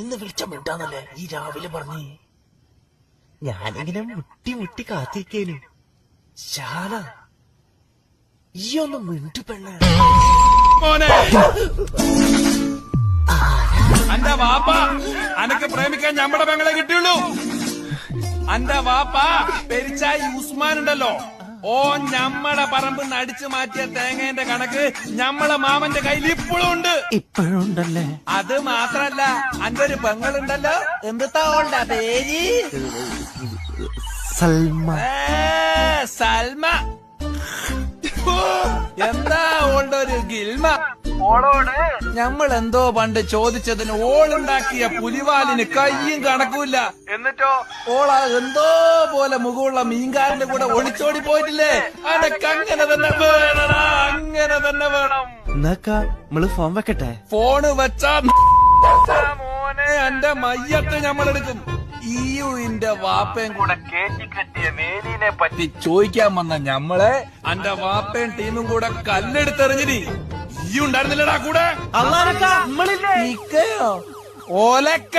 ഇന്ന് വിളിച്ച മിണ്ടാന്നല്ലേ ഈ രാവിലെ പറഞ്ഞേ. ഞാനിങ്ങനെ മുട്ടി മുട്ടി കാത്തിരിക്കേനു. ശാല ഈ ഒന്ന് മിണ്ടു പെണ്ണ. അന്റെ വാപ്പ അനക്ക് പ്രേമിക്കാൻ ഞമ്മടെ പെങ്ങളെ കിട്ടിയുള്ളൂ. അന്റെ വാപ്പ പെരിച്ചായി ഉസ്മാൻ ഉണ്ടല്ലോ. ഓ ഞമ്മടെ പറമ്പ് നടിച്ചു മാറ്റിയ തേങ്ങേന്റെ കണക്ക് ഞമ്മളെ മാമന്റെ കയ്യിൽ ഇപ്പോഴും ഉണ്ട്. ഇപ്പോഴും ഉണ്ടല്ലേ അത് മാത്രല്ല അന്റെ ഒരു പെങ്ങളുണ്ടല്ലോ. എന്താ ഓളുടെ പേര്? സൽമ. സൽമ. എന്താ ഓൾഡ് ഒരു ഗിൽമ? ഞമ്മൾ എന്തോ പണ്ട് ചോദിച്ചതിന് ഓളുണ്ടാക്കിയ പുലിവാലിന് കയ്യും കണക്കൂല്ല. എന്നിട്ടോ? ഓള എന്തോ പോലെ മുഖമുള്ള മീൻകാരന്റെ കൂടെ ഒളിച്ചോടി പോയിട്ടില്ലേ? അതൊക്കെ അങ്ങനെ തന്നെ വേണം അങ്ങനെ തന്നെ വേണം. എന്നാക്കാ നമ്മൾ ഫോൺ വെക്കട്ടെ? ഫോണ് വെച്ചാ മോനെ. എന്റെ മയ്യത്ത് ഞമ്മളെടുക്കും. ഈയുവിന്റെ വാപ്പയും കൂടെ കേറ്റി കെട്ടിയ മേലിനെ പറ്റി ചോദിക്കാൻ വന്ന ഞമ്മളെ എന്റെ വാപ്പയും ടീമും കൂടെ കല്ലെടുത്തെറിഞ്ഞിനി. ഈ ഉണ്ടായിരുന്നില്ലടാ കൂടെ. അള്ളാനക്കാ ഓലക്ക.